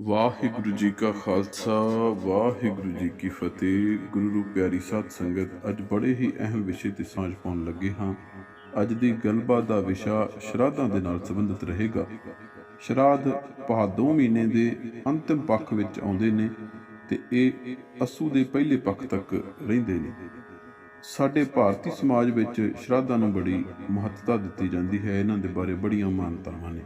ਵਾਹਿਗੁਰੂ ਜੀ ਕਾ ਖਾਲਸਾ, ਵਾਹਿਗੁਰੂ ਜੀ ਕੀ ਫਤਿਹ। ਗੁਰੂ ਪਿਆਰੀ ਸਾਧ ਸੰਗਤ, ਅੱਜ ਬੜੇ ਹੀ ਅਹਿਮ ਵਿਸ਼ੇ ਤੇ ਸਾਂਝ ਪਾਉਣ ਲੱਗੇ ਹਾਂ। ਅੱਜ ਦੀ ਗੱਲਬਾਤ ਦਾ ਵਿਸ਼ਾ ਸ਼ਰਾਧਾਂ ਦੇ ਨਾਲ ਸੰਬੰਧਿਤ ਰਹੇਗਾ। ਸ਼ਰਾਧ ਭਾਦੋਂ ਮਹੀਨੇ ਦੇ ਅੰਤਿਮ ਪੱਖ ਵਿੱਚ ਆਉਂਦੇ ਨੇ ਤੇ ਇਹ ਅਸੂ ਦੇ ਪਹਿਲੇ ਪੱਖ ਤੱਕ ਰਹਿੰਦੇ ਨੇ। ਸਾਡੇ ਭਾਰਤੀ ਸਮਾਜ ਵਿੱਚ ਸ਼ਰਾਧਾਂ ਨੂੰ ਬੜੀ ਮਹੱਤਤਾ ਦਿੱਤੀ ਜਾਂਦੀ ਹੈ। ਇਹਨਾਂ ਦੇ ਬਾਰੇ ਬੜੀਆਂ ਮਾਨਤਾਵਾਂ ਨੇ।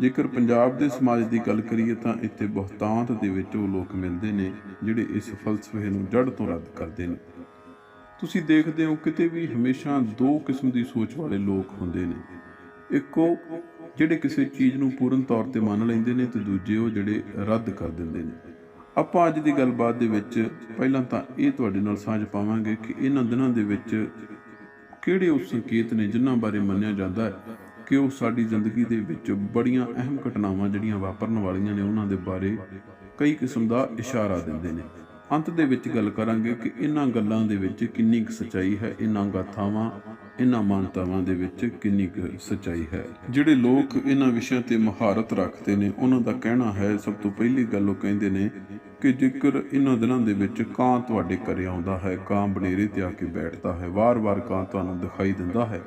ਜੇਕਰ ਪੰਜਾਬ ਦੇ ਸਮਾਜ ਦੀ ਗੱਲ ਕਰੀਏ ਤਾਂ ਇੱਥੇ ਬਹੁਤਾਂਤ ਦੇ ਵਿੱਚ ਉਹ ਲੋਕ ਮਿਲਦੇ ਨੇ ਜਿਹੜੇ ਇਸ ਫਲਸਫੇ ਨੂੰ ਜੜ ਤੋਂ ਰੱਦ ਕਰਦੇ ਨੇ। ਤੁਸੀਂ ਦੇਖਦੇ ਹੋ ਕਿਤੇ ਵੀ ਹਮੇਸ਼ਾ ਦੋ ਕਿਸਮ ਦੀ ਸੋਚ ਵਾਲੇ ਲੋਕ ਹੁੰਦੇ ਨੇ। ਇੱਕ ਉਹ ਜਿਹੜੇ ਕਿਸੇ ਚੀਜ਼ ਨੂੰ ਪੂਰਨ ਤੌਰ ਤੇ ਮੰਨ ਲੈਂਦੇ ਨੇ ਤੇ ਦੂਜੇ ਉਹ ਜਿਹੜੇ ਰੱਦ ਕਰ ਦਿੰਦੇ ਨੇ। ਆਪਾਂ ਅੱਜ ਦੀ ਗੱਲਬਾਤ ਦੇ ਵਿੱਚ ਪਹਿਲਾਂ ਤਾਂ ਇਹ ਤੁਹਾਡੇ ਨਾਲ ਸਾਂਝ ਪਾਵਾਂਗੇ ਕਿ ਇਹਨਾਂ ਦਿਨਾਂ ਦੇ ਵਿੱਚ ਕਿਹੜੇ ਉਹ ਸੰਕੇਤ ਨੇ ਜਿਨ੍ਹਾਂ ਬਾਰੇ ਮੰਨਿਆ ਜਾਂਦਾ ਹੈ। ਕਿ ਉਹ ਸਾਡੀ ਜ਼ਿੰਦਗੀ ਦੇ ਵਿੱਚ ਬੜੀਆਂ ਅਹਿਮ ਘਟਨਾਵਾਂ ਜਿਹੜੀਆਂ ਵਾਪਰਨ ਵਾਲੀਆਂ ਨੇ, ਉਹਨਾਂ ਦੇ ਬਾਰੇ ਕਈ ਕਿਸਮ ਦਾ ਇਸ਼ਾਰਾ ਦਿੰਦੇ ਨੇ। ਅੰਤ ਦੇ ਵਿੱਚ ਗੱਲ ਕਰਾਂਗੇ ਕਿ ਇਹਨਾਂ ਗੱਲਾਂ ਦੇ ਵਿੱਚ ਕਿੰਨੀ ਕੁ ਸਚਾਈ ਹੈ, ਇਹਨਾਂ ਗਾਥਾਵਾਂ, ਇਹਨਾਂ ਮਾਨਤਾਵਾਂ ਦੇ ਵਿੱਚ ਕਿੰਨੀ ਕੁ ਸਚਾਈ ਹੈ। ਜਿਹੜੇ ਲੋਕ ਇਹਨਾਂ ਵਿਸ਼ਿਆਂ ਤੇ ਮਹਾਰਤ ਰੱਖਦੇ ਨੇ, ਉਹਨਾਂ ਦਾ ਕਹਿਣਾ ਹੈ, ਸਭ ਤੋਂ ਪਹਿਲੀ ਗੱਲ ਉਹ ਕਹਿੰਦੇ ਨੇ ਕਿ ਜੇਕਰ ਇਹਨਾਂ ਦਿਨਾਂ ਦੇ ਵਿੱਚ ਕਾਂ ਤੁਹਾਡੇ ਘਰੇ ਆਉਂਦਾ ਹੈ, ਕਾਂ ਬਨੇਰੇ ਤੇ ਆ ਕੇ ਬੈਠਦਾ ਹੈ, ਵਾਰ-ਵਾਰ ਕਾਂ ਤੁਹਾਨੂੰ ਦਿਖਾਈ ਦਿੰਦਾ ਹੈ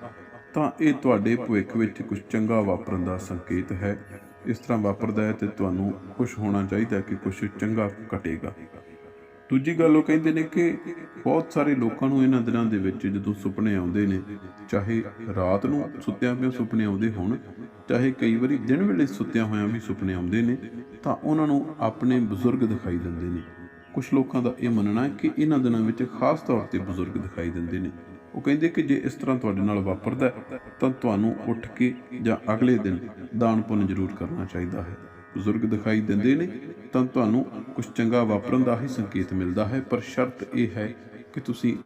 ਤਾਂ ਇਹ ਤੁਹਾਡੇ ਭਵਿੱਖ ਵਿੱਚ ਕੁਝ ਚੰਗਾ ਵਾਪਰਨ ਦਾ ਸੰਕੇਤ ਹੈ। ਇਸ ਤਰ੍ਹਾਂ ਵਾਪਰਦਾ ਹੈ ਤੇ ਤੁਹਾਨੂੰ ਖੁਸ਼ ਹੋਣਾ ਚਾਹੀਦਾ ਕਿ ਕੁਝ ਚੰਗਾ ਘਟੇਗਾ। ਦੂਜੀ ਗੱਲ ਉਹ ਕਹਿੰਦੇ ਨੇ ਕਿ ਬਹੁਤ ਸਾਰੇ ਲੋਕਾਂ ਨੂੰ ਇਹਨਾਂ ਦਿਨਾਂ ਦੇ ਵਿੱਚ ਜਦੋਂ ਸੁਪਨੇ ਆਉਂਦੇ ਨੇ, ਚਾਹੇ ਰਾਤ ਨੂੰ ਸੁੱਤਿਆਂ ਪਿਆ ਸੁਪਨੇ ਆਉਂਦੇ ਹੋਣ, ਚਾਹੇ ਕਈ ਵਾਰੀ ਦਿਨ ਵੇਲੇ ਸੁੱਤਿਆਂ ਹੋਇਆਂ ਵੀ ਸੁਪਨੇ ਆਉਂਦੇ ਨੇ, ਤਾਂ ਉਹਨਾਂ ਨੂੰ ਆਪਣੇ ਬਜ਼ੁਰਗ ਦਿਖਾਈ ਦਿੰਦੇ ਨੇ। ਕੁਝ ਲੋਕਾਂ ਦਾ ਇਹ ਮੰਨਣਾ ਹੈ ਕਿ ਇਹਨਾਂ ਦਿਨਾਂ ਵਿੱਚ ਖਾਸ ਤੌਰ ਤੇ ਬਜ਼ੁਰਗ ਦਿਖਾਈ ਦਿੰਦੇ ਨੇ। ਉਹ ਕਹਿੰਦੇ ਕਿ ਜੇ ਇਸ ਤਰ੍ਹਾਂ ਤੁਹਾਡੇ ਨਾਲ ਵਾਪਰਦਾ ਤਾਂ ਤੁਹਾਨੂੰ ਉੱਠ ਕੇ ਜਾਂ ਅਗਲੇ ਦਿਨ ਦਾਨ ਪੁੰਨ ਜ਼ਰੂਰ ਕਰਨਾ ਚਾਹੀਦਾ ਹੈ। ਬਜ਼ੁਰਗ ਦਿਖਾਈ ਦਿੰਦੇ ਨੇ, ਤਾਂ ਤੁਹਾਨੂੰ ਕੁਝ ਚੰਗਾ ਵਾਪਰਨ ਦਾ ਹੀ ਸੰਕੇਤ ਮਿਲਦਾ ਹੈ, ਪਰ ਸ਼ਰਤ ਇਹ ਹੈ ਕਿ ਤੁਸੀਂ